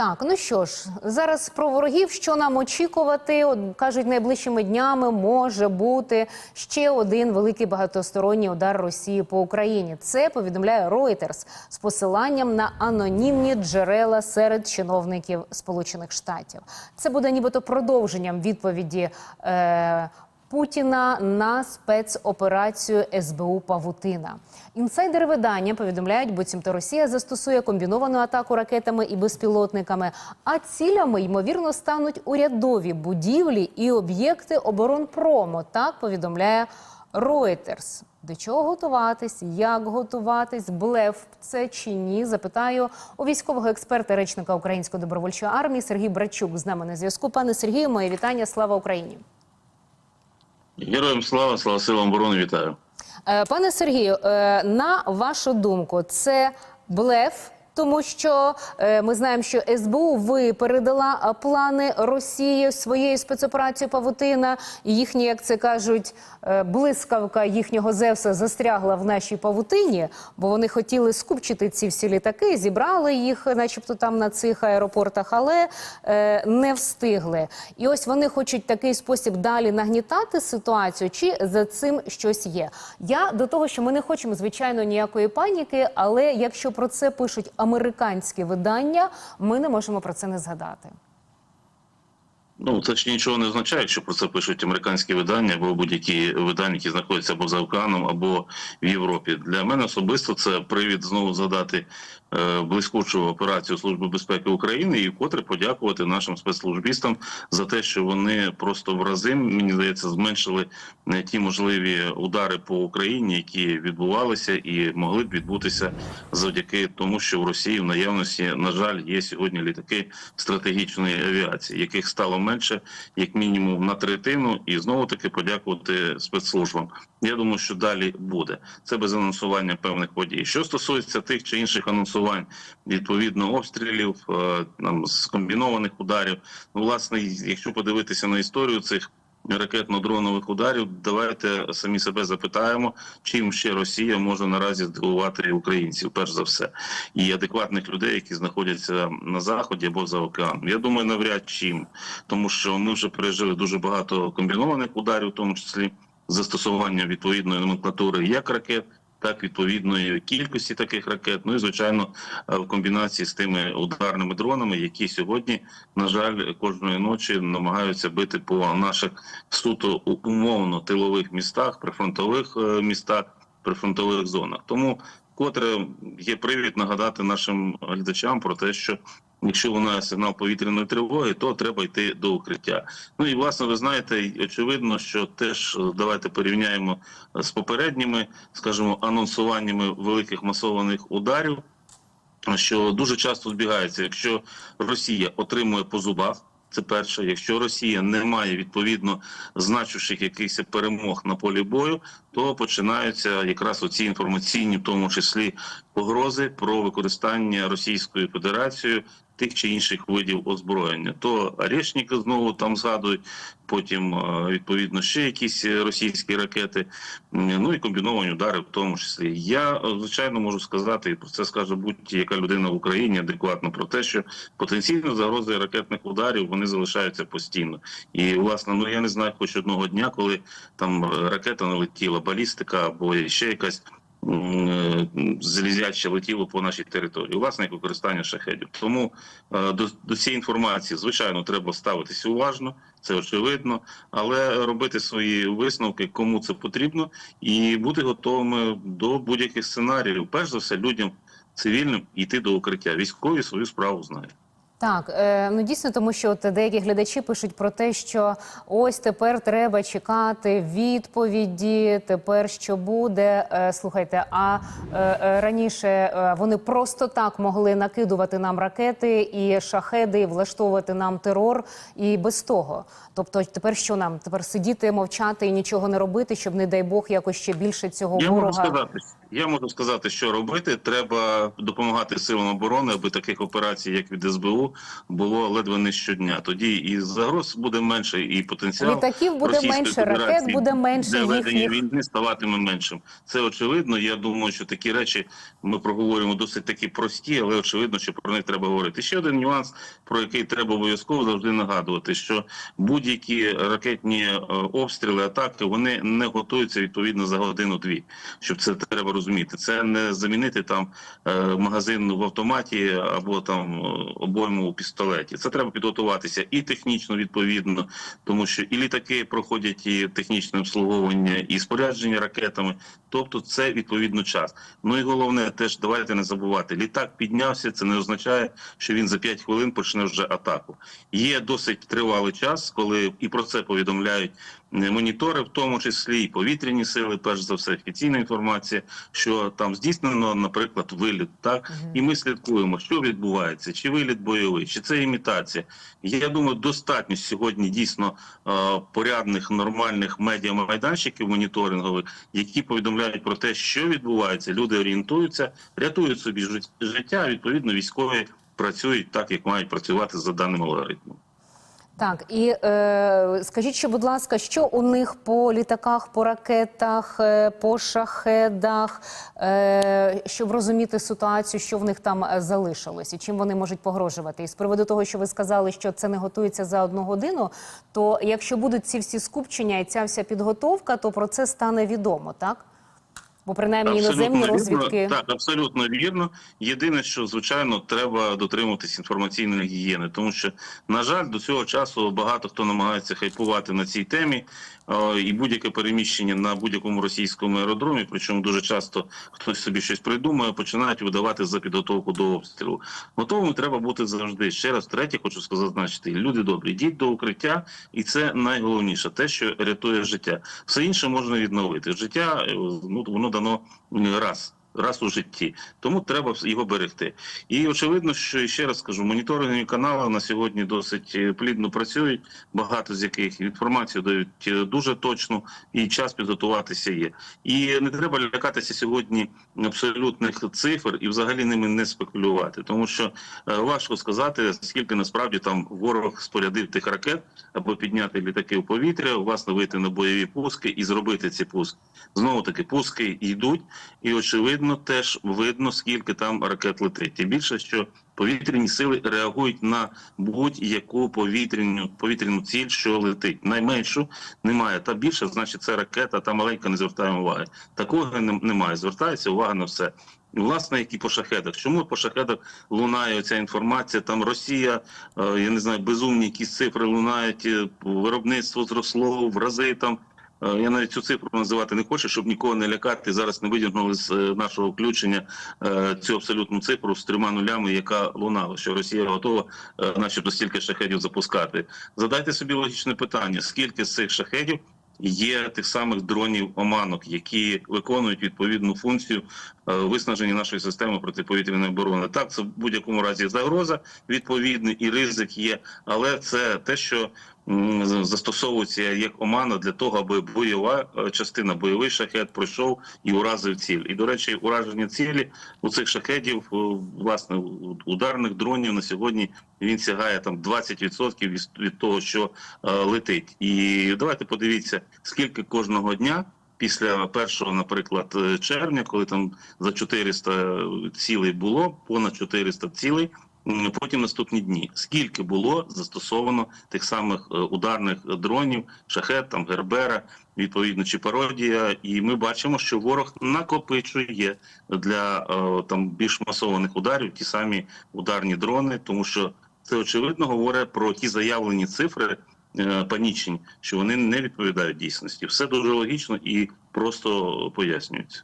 Так, ну що ж, зараз про ворогів, що нам очікувати? От кажуть, найближчими днями може бути ще один великий багатосторонній удар Росії по Україні. Це повідомляє Reuters з посиланням на анонімні джерела серед чиновників Сполучених Штатів. Це буде нібито продовженням відповіді. Е- Путіна на спецоперацію СБУ Павутина. Інсайдери видання повідомляють, буцімто Росія застосує комбіновану атаку ракетами і безпілотниками. А цілями ймовірно стануть урядові будівлі і об'єкти оборонпрому. Так повідомляє Reuters. До чого готуватись? Як готуватись? Блеф це чи ні? Запитаю у військового експерта, речника Української добровольчої армії Сергій Брачук. З нами на зв'язку. Пане Сергію, моє вітання. Слава Україні. Героям слава, слава силам оборони, вітаю. Е, Пане Сергію, е, на вашу думку, це блеф, тому що е, ми знаємо, що СБУ випередила е, плани Росії своєю спецоперацією Павутина. І їхні, як це кажуть, е, блискавка їхнього Зевса застрягла в нашій павутині, бо вони хотіли скупчити ці всі літаки, зібрали їх, начебто там на цих аеропортах, але не встигли. І ось вони хочуть такий спосіб далі нагнітати ситуацію, чи за цим щось є. Я до того, що ми не хочемо звичайно ніякої паніки, але якщо про це пишуть американські видання, ми не можемо про це не згадати. Ну це ж нічого не означає, що про це пишуть американські видання або будь-які видання, які знаходяться або за океаном, або в Європі. Для мене особисто це привід знову згадати блискучу операцію Служби безпеки України і вкотре подякувати нашим спецслужбістам за те, що вони просто в рази мені здається зменшили е, ті можливі удари по Україні, які відбувалися і могли б відбутися завдяки тому, що в Росії в наявності на жаль є сьогодні літаки стратегічної авіації, яких стало менше, як мінімум на третину, і знову таки подякувати спецслужбам. Я думаю, що далі буде це без анонсування певних подій. Що стосується тих чи інших анонсувань, відповідно обстрілів е, там з комбінованих ударів. Ну, власне, якщо подивитися на історію цих ракетно-дронових ударів, давайте самі себе запитаємо, чим ще Росія може наразі здивувати українців, перш за все, і адекватних людей, які знаходяться на заході або за океаном. Я думаю, навряд чим, тому що ми вже пережили дуже багато комбінованих ударів, в тому числі застосування відповідної номенклатури як ракет. Так, відповідної кількості таких ракет, ну і звичайно, е, в комбінації з тими ударними дронами, які сьогодні, на жаль, кожної ночі намагаються бити по наших суто умовно тилових містах, прифронтових е, містах, прифронтових зонах. Тому котре є привід нагадати нашим глядачам про те, що якщо лунає сигнал повітряної тривоги, то треба йти до укриття. Ну і власне, ви знаєте, очевидно, що теж е, давайте порівняємо е, з попередніми, скажімо, анонсуваннями великих масованих ударів. Що дуже часто збігається, якщо Росія отримує по зубах, це перше. Якщо Росія не має відповідно значущих якихось перемог на полі бою, то починаються якраз оці інформаційні, в тому числі погрози про використання Російською Федерацією тих чи інших видів озброєння. То Орешника знову там згадують, потім е, відповідно ще якісь російські ракети, ну і комбіновані удари, в тому числі. Я е, звичайно можу сказати, і про це скаже будь-яка людина в Україні адекватно про те, що потенційно загрози ракетних ударів вони залишаються постійно. І власне, ну я не знаю, хоч одного дня, коли там е, ракета налетіла, балістика або ще якась. Е, Залізяче летіло по нашій території, власне, як використання шахедів. Тому е, до, до цієї інформації, звичайно, треба ставитися уважно, це очевидно, але робити свої висновки, кому це потрібно, і бути готовими до будь-яких сценаріїв. Перш за все, людям цивільним йти до укриття. Військові свою справу знають. Так, е, ну дійсно, тому що от деякі глядачі пишуть про те, що ось тепер треба чекати відповіді. Тепер що буде? Е, слухайте, а е, раніше вони просто так могли накидувати нам ракети і шахеди, і влаштовувати нам терор, і без того. Тобто, тепер що нам? Тепер сидіти, мовчати і нічого не робити, щоб, не дай Бог, якось ще більше цього Я ворога. сказати, Я можу сказати, що робити. Треба допомагати силам оборони, аби таких операцій, як від СБУ, було ледве не щодня. Тоді і загроз буде менше, і потенціал Літаків буде менше, ракет буде менше для ведення війни ставатиме меншим. Це очевидно. Я думаю, що такі речі ми проговорюємо досить такі прості, але очевидно, що про них треба говорити. Ще один нюанс, про який треба обов'язково завжди нагадувати, що будь-які ракетні е, обстріли, атаки вони не готуються відповідно за годину-дві. Щоб це треба розуміти. Це не замінити там е, магазин в автоматі або там е, обойму у пістолеті. Це треба підготуватися і технічно відповідно, тому що і літаки проходять і технічне обслуговування, і спорядження ракетами. Тобто, це відповідно час. Ну і головне, теж давайте не забувати. Літак піднявся. Це не означає, що він за 5 хвилин почне вже атаку. Є досить тривалий час, коли і про це повідомляють монітори, в тому числі і повітряні сили, перш за все, офіційна інформація, що там здійснено, наприклад, виліт. Так Мгм. і ми слідкуємо, що відбувається, чи виліт бойовий, чи це імітація. Я думаю, достатньо сьогодні дійсно е, порядних нормальних медіамайданчиків моніторингових, які повідомляють про те, що відбувається. Люди орієнтуються, рятують собі життя. Відповідно, військові працюють так, як мають працювати за даним алгоритмом. Так, і е, скажіть, ще, будь ласка, що у них по літаках, по ракетах, е, по шахедах, е, щоб розуміти ситуацію, що в них там е, залишилось і чим вони можуть погрожувати? І з приводу того, що ви сказали, що це не готується за одну годину, то якщо будуть ці всі скупчення і ця вся підготовка, то про це стане відомо, так? Бо принаймні іноземні вірно. розвідки. Так, абсолютно вірно. Єдине, що звичайно треба дотримуватись інформаційної гігієни, тому що, на жаль, до цього часу багато хто намагається хайпувати на цій темі, е, і будь-яке переміщення на будь-якому російському аеродромі, причому дуже часто хтось собі щось придумує, починають видавати за підготовку до обстрілу. Готовим треба бути завжди. Ще раз третє, хочу сказати, значити, люди добрі, йдіть до укриття, і це найголовніше, те, що рятує життя. Все інше можна відновити. Життя е, ну воно дано раз. Раз у житті, тому треба його берегти. І очевидно, що ще раз скажу, моніторингові канали на сьогодні досить е, плідно працюють. Багато з яких інформацію дають е, дуже точно, і час підготуватися є. І не треба лякатися сьогодні абсолютних цифр і взагалі ними не спекулювати, тому що е, важко сказати, скільки насправді там ворог спорядив тих ракет, аби підняти літаки в повітря, власне вийти на бойові пуски і зробити ці пуски. Знову таки пуски йдуть, і очевидно, теж видно, скільки там ракет летить. Тим більше, що повітряні сили реагують на будь-яку повітряну повітряну ціль, що летить. Найменшу немає. Та більше, значить, це ракета, та маленька не звертаємо уваги. Такого немає. Звертається увага на все. Власне, як і по шахедах. Чому по шахедах лунає ця інформація? Там Росія, е, я не знаю, безумні якісь цифри лунають, е, виробництво зросло в рази там. Е, Я навіть цю цифру називати не хочу, щоб нікого не лякати. Зараз не видягнули з е, нашого включення е, цю абсолютну цифру з трьома нулями, яка лунала, що Росія готова, начебто, стільки шахедів запускати. Задайте собі логічне питання: скільки з цих шахедів є тих самих дронів оманок, які виконують відповідну функцію виснаження нашої системи протиповітряної оборони. Так, це в будь-якому разі загроза відповідний і ризик є, але це те, що застосовується як омана для того, аби бойова е, частина, бойовий шахет пройшов і уразив ціль. І до речі, ураження цілі у цих шахедів, е, власне, ударних дронів на сьогодні він сягає там 20% від, від того, що е, летить. І давайте подивіться, скільки кожного дня. Після першого, наприклад, червня, коли там за 400 цілей було, понад 400 цілей. Потім наступні дні. Скільки було застосовано тих самих е, ударних дронів, шахет, там Гербера, відповідно, чи пародія, і ми бачимо, що ворог накопичує для е, там більш масованих ударів ті самі ударні дрони, тому що це очевидно говорить про ті заявлені цифри е, панічні, що вони не відповідають дійсності. Все дуже логічно і просто пояснюється.